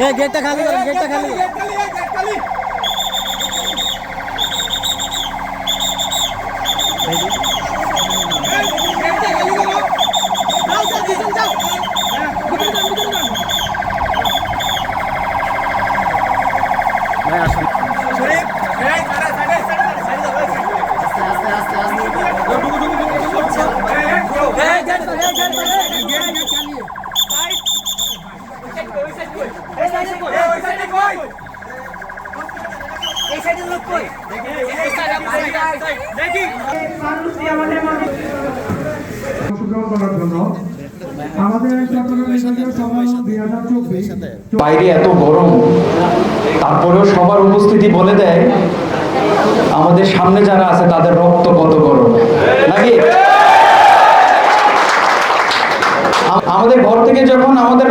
এ গেটটা খালি করুন গেটটা খালি ভাই আসুন। অংশগ্রহণ করার জন্য আমাদের চট্টগ্রাম বিভাগীয় সভা দুই হাজার চব্বিশ বাইরে এত গরম, তারপরেও সবার উপস্থিতি বলে দেয়, আমাদের সামনে যারা আছে, তাদের রক্ত কত গরম। নাকি? থেকে যখন আমাদের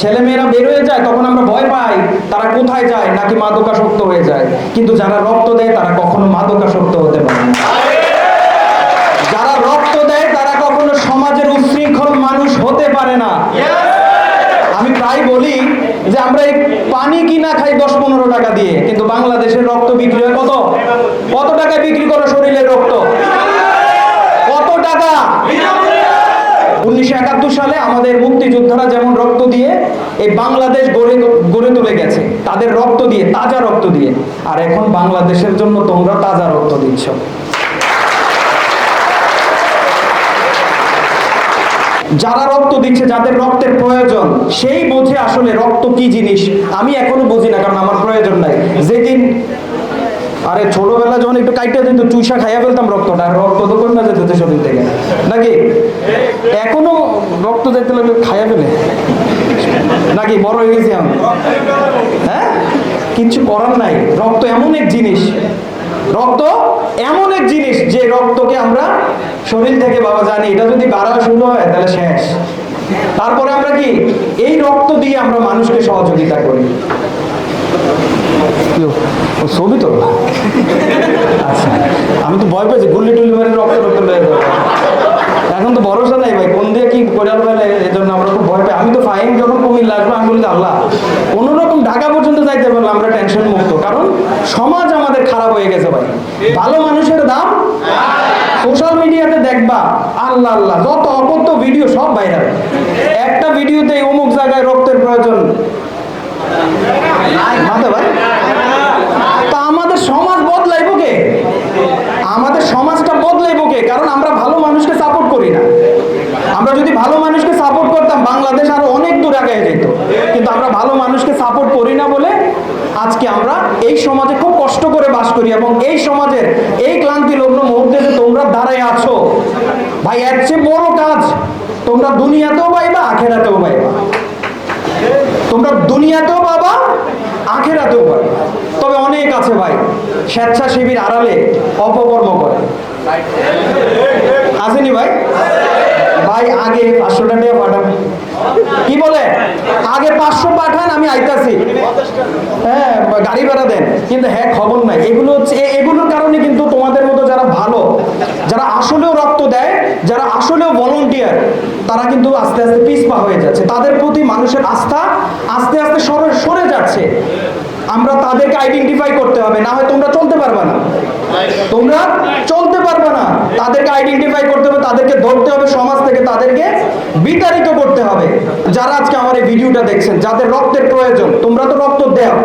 ছেলে মেয়েরা বের হয়ে যায়, তখন আমরা ভয় পাই, তারা কোথায় যায়? নাকি মাদকাসক্ত হয়ে যায়? কিন্তু যারা রক্ত দেয়, তারা কখনো মাদকাসক্ত হতে পারে না। যারা রক্ত দেয়, তারা কখনো সমাজের উচ্ছৃঙ্খল মানুষ হতে পারে না। আমি প্রায় বলি যে আমরা এই পানি কিনা খাই দশ পনেরো টাকা দিয়ে, কিন্তু বাংলাদেশের রক্ত বিক্রি হয় কত? কত টাকায় বিক্রি করো শরীরের রক্ত? কত টাকা? উনিশশো একাত্তর সালে আমাদের মুক্তিযোদ্ধারা যেমন রক্ত দিয়ে এই বাংলাদেশ গড়ে গড়ে তুলে গেছে, তাদের রক্ত দিয়ে, তাজা রক্ত দিয়ে। আর এখন বাংলাদেশের জন্য তোমরা তাজা রক্ত দিচ্ছ। যারা রক্ত দিচ্ছে, যাদের রক্তের প্রয়োজন, সেই বোঝে আসলে রক্ত কি জিনিস। আমি এখনও বুঝি না, কারণ আমার প্রয়োজন নাই যেদিন আরে যখন একটু কাইটা দিত চুইসা খাইয়া ফেলতাম রক্তটা। রক্ত তো কোন না যেতে শরীর থেকে। নাকি? এখনও রক্ত যেতে লাগলে খাইয়া ফেলে। নাকি বড় হয়ে গেছি আমি? হ্যাঁ? কিচ্ছু করার নাই। রক্ত এমন এক জিনিস। রক্ত এমন এক জিনিস যে রক্তকে আমরা শরীর থেকে, বাবা জানি, এটা যদি বাড়া শুরু হয় তাহলে শেষ। তারপরে আমরা কি? এই রক্ত দিয়ে আমরা মানুষকে সহযোগিতা করি। কি ও? ছবি তো আচ্ছা আমি তো ভয় পেয়েছি, গুল্লি টুল্লি মেরে রক্ত রক্ত এখন তো ভরসা নাই ভাই, কোন দিয়ে কি করে ফেলে এই জন্য আমরা খুব ভয় পাই আমি তো ফাইন যখন কুমিল্লা আসব আমি বলি, আল্লাহ, কোন রকম ঢাকা পর্যন্ত যাইতে পারলে আমরা টেনশন মুক্ত। কারণ সমাজ আমাদের খারাপ হয়ে গেছে ভাই। ভালো মানুষের দাম সোশ্যাল মিডিয়াতে দেখবা, আল্লাহ আল্লাহ, যত অপত্য ভিডিও সব ভাইরাল একটা ভিডিওতে অমুক জায়গায় রক্তের প্রয়োজন তা আমাদের সমাজ বদলাইব কে? আমাদের সমাজটা বদলাইব কে? কারণ আমরা ভালো মানুষকে সাপোর্ট করি না। আমরা যদি ভালো মানুষকে সাপোর্ট করতাম, বাংলাদেশ আরও অনেক দূর আগে যেত। কিন্তু আমরা ভালো মানুষকে সাপোর্ট করি না বলে আজকে আমরা এই সমাজে খুব কষ্ট করে বাস করি এবং এই সমাজের এই ক্লান্তি লগ্ন মুহূর্তে যে তোমরা দাঁড়ায় আছো, ভাই, এর বড় কাজ তোমরা দুনিয়াতেও পাইবা, আখেরাতেও পাইবা। তোমরা দুনিয়াতেও পাবা, আখেরাতেও পাবে। তবে অনেক আছে ভাই, স্বেচ্ছাসেবীর আড়ালে অপকর্ম করে। আসেনি ভাই? ভাই, আগে পাঁচশো টাকা পাঠান। কি বলে? আগে পাঁচশো পাঠান, আমি আইতাছি। হ্যাঁ গাড়ি ভাড়া দেন। কিন্তু হ্যাঁ খবর নাই। এগুলো হচ্ছে এগুলোর কারণে কিন্তু তোমাদের মতো যারা ভালো যারা আসলেও রক্ত দেয় যারা আসলেও ভলেন্টিয়ার তারা কিন্তু আস্তে আস্তে পিছপা হয়ে যাচ্ছে। তাদের প্রতি মানুষের আস্থা আস্তে আস্তে সরে সরে যাচ্ছে। আমরা তাদেরকে আইডেন্টিফাই করতে হবে, না হয় তোমরা চলতে পারবে না। তোমরা চলতে পারবে না। তাদেরকে আইডেন্টিফাই করতে হবে, তাদেরকে ধরতে হবে, সমাজ থেকে তাদেরকে বিতাড়িত করতে হবে। যারা আজকে আমার এই ভিডিওটা দেখছেন, যাদের রক্তের প্রয়োজন, তোমরা তো রক্ত দেও,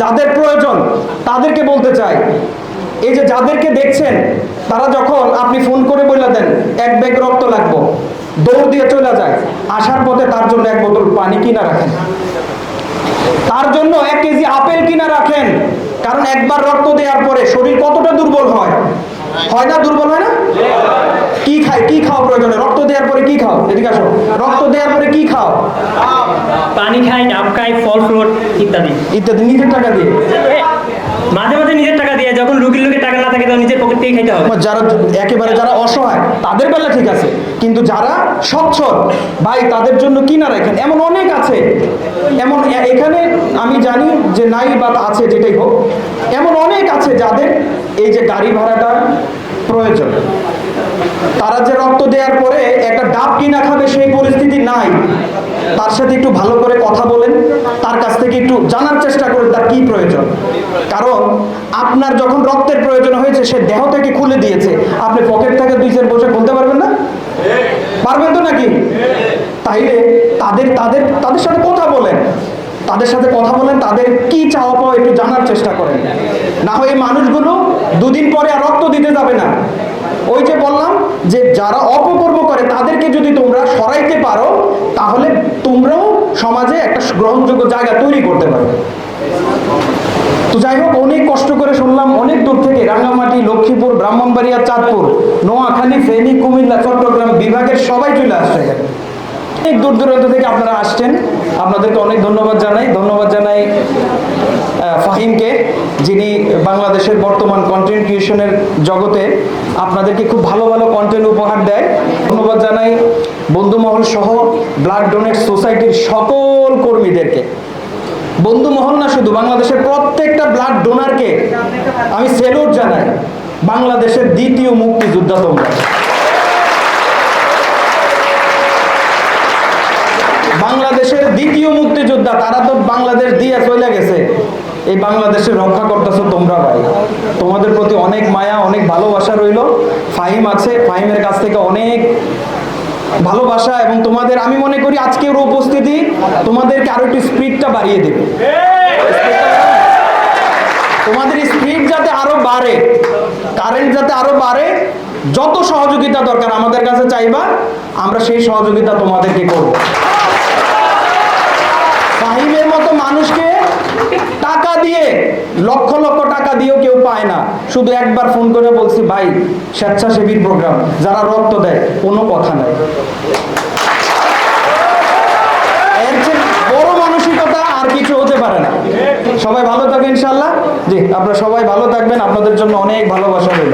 যাদের প্রয়োজন, তাদেরকে বলতে চাই এই যে যাদেরকে দেখছেন তারা যখন আপনি ফোন করে বলে দেন এক ব্যাগ রক্ত লাগবো দৌড় দিয়ে চলে যায় আসার পথে তার জন্য এক বোতল পানি কিনা রাখেন। তার জন্য এক কেজি আপেল কিনা রাখেন কারণ একবার রক্ত দেওয়ার পরে শরীর কতটা দুর্বল হয়? হয় না দুর্বল হয় না? কি খায় কি খাও প্রয়োজনে? রক্ত দেওয়ার পরে কি খাও? এদিকে আসো। রক্ত দেওয়ার পরে কি খাও? পানি খাই ডাব খাই ফল ফ্রুট ইত্যাদি। ইত্যাদি নিজের টাকা দিয়ে এ, মাঝে মাঝে নিজের টাকা দিয়ে যখন রুগীর লোকের টাকা না থাকে তখন খাইতে হবে যারা একেবারে যারা অসহায়, তাদের বেলা ঠিক আছে। কিন্তু যারা সচ্ছল ভাই, তাদের জন্য কিনা রাখেন? এমন অনেক আছে। এমন এখানে আমি জানি যে নাই বা আছে, যেটাই হোক, এমন অনেক আছে যাদের এই যে গাড়ি ভাড়াটা প্রয়োজন। তারা যে রক্ত দেওয়ার পরে একটা ডাব কিনা খাবে, সেই পরিস্থিতি নাই। তার সাথে একটু ভালো করে কথা বলেন, তার কাছ থেকে একটু জানার চেষ্টা করেন তার কি প্রয়োজন। কারণ আপনার যখন রক্তের প্রয়োজন হয়েছে, সে দেহ থেকে খুলে দিয়েছে। আপনি পকেট থেকে দুই চার বসে খুলতে পারবেন না? পারবেন তো নাকি? তাইলে তাদের তাদের তাদের সাথে কথা বলেন। তাদের সাথে কথা বলেন, তাদের কি চাওয়া পাওয়া একটু জানার চেষ্টা করেন। না হয় এই মানুষগুলো দুদিন পরে আর রক্ত দিতে যাবে না। ওই যে বললাম যে যারা অপকর্ম করে, তাদেরকে যদি তোমরা সরাইতে পারো, তাহলে তোমরাও সমাজে একটা গ্রহণযোগ্য জায়গা তৈরি করতে পারবে। তো যাই হোক, অনেক কষ্ট করে শুনলাম, অনেক দূর থেকে রাঙ্গামাটি, লক্ষ্মীপুর, ব্রাহ্মণবাড়িয়া, চাঁদপুর, নোয়াখালী, ফেনী, কুমিল্লা, চট্টগ্রাম বিভাগের সবাই চলে আসছে অনেক দূর দূরান্ত থেকে আপনারা আসছেন। আপনাদেরকে অনেক ধন্যবাদ জানাই। ধন্যবাদ জানাই ফাহিমকে, যিনি বাংলাদেশের বর্তমান কন্টেন্ট ক্রিয়েশনের জগতে আপনাদেরকে খুব ভালো ভালো কন্টেন্ট উপহার দেয়। ধন্যবাদ জানাই বন্ধুমহল সহ ব্লাড ডোনেট সোসাইটির সকল কর্মীদেরকে। বন্ধু মহল না শুধু, বাংলাদেশের প্রত্যেকটা ব্লাড ডোনারকে আমি সেলুট জানাই, বাংলাদেশের দ্বিতীয় মুক্তিযোদ্ধা তোমরা। বাংলাদেশের দ্বিতীয় মুক্তিযোদ্ধা, তারা তো বাংলাদেশ দিয়ে চলে গেছে। এই বাংলাদেশের রক্ষা করতেছো তোমরা ভাই। তোমাদের প্রতি অনেক মায়া, অনেক ভালোবাসা রইল। ফাহিম আছে, ফাহিমের কাছ থেকে অনেক ভালোবাসা এবং তোমাদের, আমি মনে করি আজকের উপস্থিতি তোমাদেরকে আরও একটু স্পিডটা বাড়িয়ে দেবে। তোমাদের স্পিড যাতে আরও বাড়ে, কারেন্ট যাতে আরও বাড়ে, যত সহযোগিতা দরকার আমাদের কাছে চাইবা, আমরা সেই সহযোগিতা তোমাদেরকে করব। মানুষকে টাকা দিয়ে, লক্ষ লক্ষ টাকা দিয়েও কেউ পায় না। শুধু একবার ফোন করে বলছি, ভাই স্বেচ্ছাসেবী প্রোগ্রাম, যারা রক্ত দেয়, কোনো কথা নাই। বড় মানসিকতা আর কিছু হতে পারে না। সবাই ভালো থাকবেন ইনশাল্লাহ জি, আপনারা সবাই ভালো থাকবেন। আপনাদের জন্য অনেক ভালোবাসা রইল।